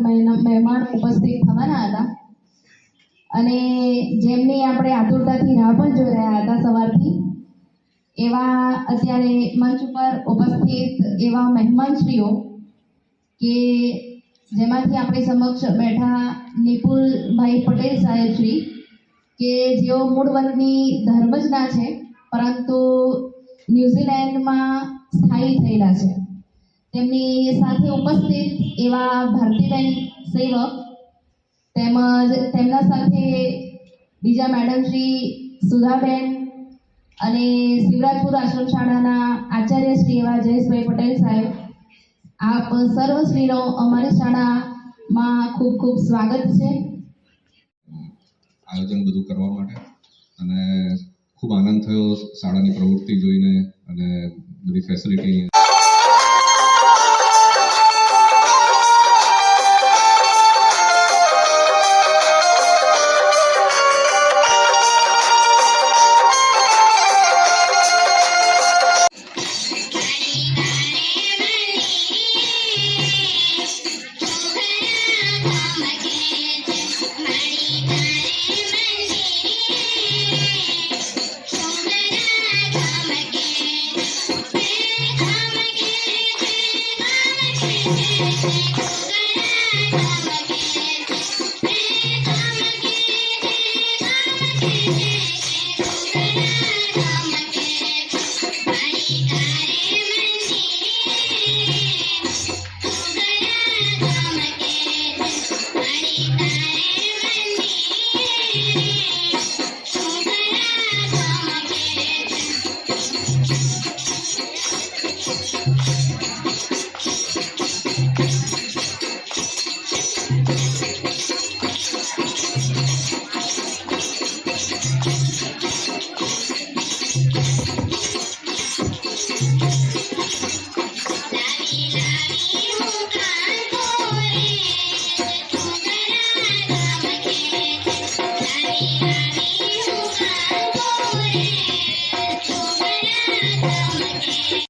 મહેમાન ઉપસ્થિત થવાના હતા. અને જેમની આપણે આતુરતાથી રાહ પણ જોઈ રહ્યા હતા સવારથી, એવા અત્યારે મંચ ઉપર ઉપસ્થિત એવા મહેમાનશ્રીઓ કે જેમાંથી આપણી સમક્ષ બેઠા નિપુલભાઈ પટેલ સાહેબ શ્રી, કે જેઓ મૂળ જ ધર્મજના છે, પરંતુ ન્યુઝીલેન્ડમાં સ્થાયી થયેલા છે. તેમની સાથે ઉપસ્થિત એવા ભારતીબેન સેવક તેમજ તેમના સાથે બીજા મેડમ શ્રી સુધાબેન અને શિવરાજપુર આશ્રમ શાળાના આચાર્ય શ્રી એવા જયેશભાઈ પટેલ સાહેબ, આપ સર્વશ્રીનો અમારી શાળામાં ખૂબ ખૂબ સ્વાગત છે. આયોજન બધું કરવા માટે અને ખૂબ આનંદ થયો શાળાની પ્રવૃત્તિ જોઈને અને બધી ફેસિલિટી